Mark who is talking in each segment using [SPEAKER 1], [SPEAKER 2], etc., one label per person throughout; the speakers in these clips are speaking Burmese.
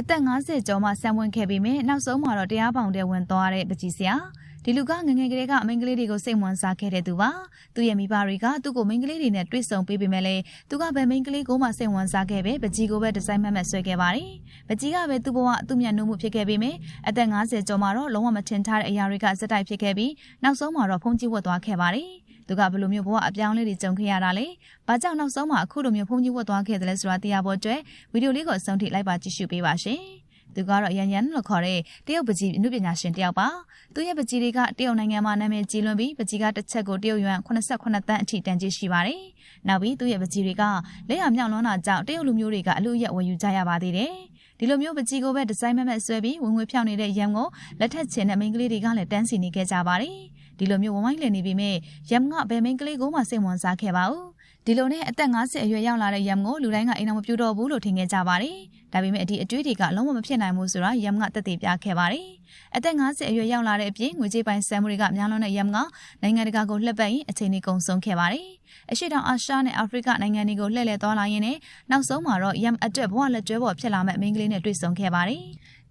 [SPEAKER 1] အသက်50ကျော်မှဆံဝင်ခဲ့ပြီးမြဲနောက်ဆုံးမှာတော့တရားပေါင်တဲ့ဝင်သွားတဲ့ပကြီးဆရာဒီလူကငငယ်ကလေးကအမင်္ဂလေးတွေကိုစိတ်ဝင်စားခဲ့တဲ့သူပါသူရဲ့မိဘတွေကသူ့ကိုမင်္ဂလေးတွေနဲ့တွေ့ဆုံပေးပေမဲ့လည်းသူကဘယ်မင်္ဂလေးကိုမှစိတ်ဝင်စားခဲ့ပဲပကြီးကိုပဲဒီဇိုင်းမတ်မတ်ဆွဲခဲ့ပါတယ်ပကြီးကပဲသူ့ဘဝအသူ့မြတ်နှုံမှုဖြစ်ခဲ့ပြီးမြဲအသက်50ကျော်မှတော့လုံးဝမထင်ထားတဲ့အရာတွေကစက်တိုက်ဖြစ်ခဲ့ပြီးနောက်ဆုံးမှာတော့ဖုန်ကြီးဝတ်သွားခဲ့ပါတယ် သူကဘယ်လိုမျိုးဘဝအပြောင်းလဲတွေကြုံခဲ့ရတာလဲ။ဘာကြောင့်နောက်ဆုံးမှာအခုလိုမျိုးဖုန်ကြီးဝတ်သွားခဲ့တယ်လဲဆိုတာသိရဖို့အတွက်ဗီဒီယိုလေးကိုအဆုံးထိလိုက်ပါကြည့်ရှုပေးပါရှင်။သူကတော့ရန်ရန်လို့ခေါ်တဲ့တရုတ်ပကြီးအမှုပညာရှင်တယောက်ပါ။သူရဲ့ပကြီးတွေကတရုတ်နိုင်ငံမှာနာမည်ကြီးလွန်းပြီးပကြီးကတစ်ချက်ကိုတရုတ်ယွမ်89တန်းအထိတန်ကြီးရှိပါတယ်။နောက်ပြီးသူရဲ့ပကြီးတွေကလက်ရမြောက်လွန်းတာကြောင့်တရုတ်လူမျိုးတွေကအလူရက်ဝယ်ယူကြရပါသေးတယ်။ဒီလိုမျိုးပကြီးကိုပဲဒီဇိုင်းမမတ်ဆွဲပြီးဝင်ငွေဖြောင်းနေတဲ့ရန်ကိုလက်ထက်ချင်တဲ့မိန်းကလေးတွေကလည်းတန်းစီနေခဲ့ကြပါတယ်။ ဒီလိုမျိုးဝဝိုင်းလည်နေပြီမဲ့ရမ်ကဘယ်မိန်းကလေးကိုမှစိတ်ဝင်စားခဲ့ပါဘူးဒီလိုနဲ့အသက်50အရွယ်ရောက်လာတဲ့ရမ်ကိုလူတိုင်းကအိမ်အောင်မပြူတော့ဘူးလို့ထင်ခဲ့ကြပါတယ်ဒါပေမဲ့အဒီအတွေ့တွေကလုံးဝမဖြစ်နိုင်ဘူးဆိုတာရမ်ကတက်တည်ပြခဲ့ပါတယ်အသက်50အရွယ်ရောက်လာတဲ့အပြင်ငွေကြေးပိုင်းဆမ်မှုတွေကများလွန်းတဲ့ရမ်ကနိုင်ငံတကာကိုလှည့်ပတ်ရင်အချိန်ကြီးကုန်ဆုံးခဲ့ပါတယ်အရှိတောင်အာရှနဲ့အာဖရိကနိုင်ငံတွေကိုလှည့်လည်သွားလာရင်းနဲ့နောက်ဆုံးမှာတော့ရမ်အတွက်ဘဝလက်တွဲပေါ်ဖြစ်လာမဲ့မိန်းကလေးနဲ့တွေ့ဆုံခဲ့ပါတယ်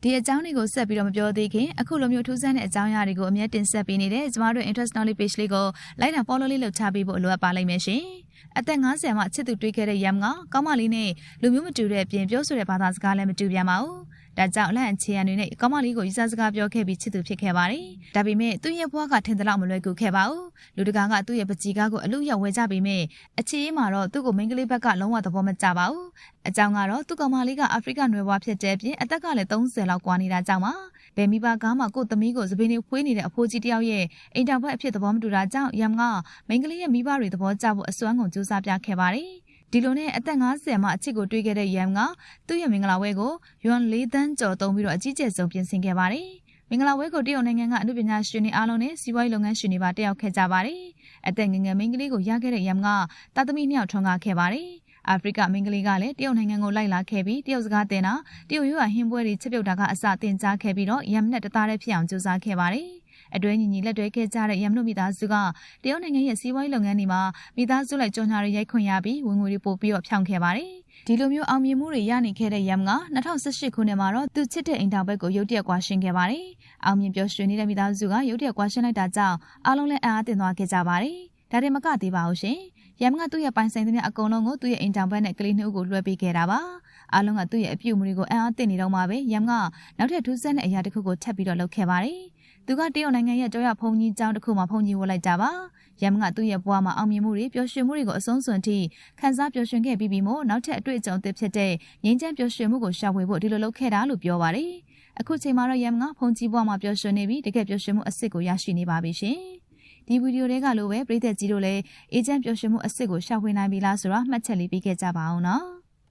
[SPEAKER 1] ဒီအကြောင်းတွေကိုဆက်ပြီးတော့မပြောသေးခင်အခုလိုမျိုးထူးဆန်းတဲ့အကြောင်းအရာတွေကိုအမြဲတင်ဆက်ပေးနေတဲ့ကျမတို့ interest knowledge page လေးကိုလိုက်တာ follow လေးလုပ်ချပေးဖို့အလိုအပ်ပါလိမ့်မယ်ရှင်။အသက်50မှာချစ်သူတွေ့ခဲ့တဲ့ရမ်ကကောင်းမလေးနဲ့လူမျိုးမတူတဲ့အပြင်ပြောဆိုတဲ့ဘာသာစကားလည်းမတူပြန်ပါဘူး။ ဒါကြောင့်လက်အချေရန်တွေနဲ့ကောင်းမလေးကိုရီစားစကားပြောခဲ့ပြီးချစ်သူဖြစ်ခဲ့ပါတယ်။ဒါပေမဲ့သူ့ရဲ့ဘဝကထင်သလောက်မလွယ်ကူခဲ့ပါဘူး။လူတကာကသူ့ရဲ့ပကြီးကားကိုအလူရောက်ဝဲကြပေမဲ့အခြေအေးမှာတော့သူ့ကိုမိန်းကလေးဘက်ကလုံးဝသဘောမကျပါဘူး။အကြောင်းကတော့သူ့ကောင်မလေးကအာဖရိကနွယ်ဘွားဖြစ်တဲ့အပြင်အသက်ကလည်း30လောက်ကွာနေတာကြောင့်ပါ။ဘယ်မိဘကားမှကိုသမီးကိုစပင်းနေဖွေးနေတဲ့အဖိုးကြီးတယောက်ရဲ့အိမ်တောင်ဘက်အဖြစ်သဘောမတူတာကြောင့်ယမ်ကမိန်းကလေးရဲ့မိဘတွေသဘောကျဖို့အစွမ်းကုန်ကြိုးစားပြခဲ့ပါတယ်။ ဒီလိုနဲ့အသက်50မှာအချစ်ကိုတွေးခဲ့တဲ့ရမ်ကသူ့ရဲ့မင်္ဂလာပွဲကိုယွမ်၄တန်းကျော်သုံးပြီးတော့အကြီးကျယ်ဆုံးပြင်ဆင်ခဲ့ပါတယ်။မင်္ဂလာပွဲကိုတရုတ်နိုင်ငံကအမှုပညာရှင်တွေအားလုံးနဲ့စီးပွားရေးလုပ်ငန်းရှင်တွေပါတက်ရောက်ခဲ့ကြပါတယ်။အသက်ငယ်ငယ်မိန်းကလေးကိုရခဲ့တဲ့ရမ်ကတာသမီမြောက်ထွန်းကားခဲ့ပါတယ်။အာဖရိကမိန်းကလေးကလည်းတရုတ်နိုင်ငံကိုလိုက်လာခဲ့ပြီးတရုတ်စကားသင်တာတရုတ်ရွာဟင်းပွဲတွေချက်ပြုတ်တာကအစတင်ကြားခဲ့ပြီးတော့ရမ်နဲ့တသားတည်းဖြစ်အောင်ကြိုးစားခဲ့ပါတယ်။ အတွဲညီညီလက်တွဲခဲ့ကြတဲ့ရမနုမိသားစုကတရုတ်နိုင်ငံရဲ့စီးပွားရေးလုပ်ငန်းတွေမှာမိသားစုလိုက်ကြော်ညာတွေရိုက်ခွင့်ရပြီးဝင်ငွေတွေပို့ပြီးတော့ဖြောင်းခဲ့ပါတယ်ဒီလိုမျိုးအောင်မြင်မှုတွေရနိုင်ခဲ့တဲ့ရမ်က2018ခုနှစ်မှာတော့သူချစ်တဲ့အိမ်တောင်ဘက်ကိုရုတ်တရက်ကွာရှင်းခဲ့ပါတယ်။အောင်မြင်ပြောရွှင်နေတဲ့မိသားစုကရုတ်တရက်ကွာရှင်းလိုက်တာကြောင့်အားလုံးလည်းအံ့အားသင့်သွားခဲ့ကြပါတယ်။ဒါတွေမကသေးပါဘူးရှင်။ရမ်ကသူ့ရဲ့ပိုင်ဆိုင်သမျှအကုန်လုံးကိုသူ့ရဲ့အိမ်တောင်ဘက်နဲ့ကလေးနှစ်ဦးကိုလွှဲပေးခဲ့တာပါ။အားလုံးကသူ့ရဲ့အပြုအမူတွေကိုအံ့အားသင့်နေတော့မှပဲရမ်ကနောက်ထပ်ထူးဆန်းတဲ့အရာတစ်ခုကိုထပ်ပြီးတော့လုပ်ခဲ့ပါတယ်။ သူကတရုတ်နိုင်ငံရဲ့ကြောရဖုန်ကြီးကျောင်းတစ်ခုမှာဖုန်ကြီးဝတ်လိုက်ကြပါရမ်ကသူ့ရဲ့ဘဝမှာအောင်မြင်မှုတွေပျော်ရွှင်မှုတွေကိုအဆုံးစွန်ထိခန်းစားပျော်ရွှင်ခဲ့ပြီးပြီမို့နောက်ထပ်အတွေ့အကြုံသစ်ဖြစ်တဲ့ငင်းချမ်းပျော်ရွှင်မှုကိုရှာဖွေဖို့ဒီလိုလုပ်ခဲ့တာလို့ပြောပါတယ်အခုချိန်မှာတော့ရမ်ကဖုန်ကြီးဘဝမှာပျော်ရွှင်နေပြီးတကယ်ပျော်ရွှင်မှုအစ်စ်ကိုရရှိနေပါပြီရှင်ဒီဗီဒီယိုတွေကလိုပဲပြည်သက်ကြီးတို့လည်းအေဂျင့်ပျော်ရွှင်မှုအစ်စ်ကိုရှာဖွေနိုင်ပြီလားဆိုတော့မှတ်ချက်လေးပေးခဲ့ကြပါအောင်နော်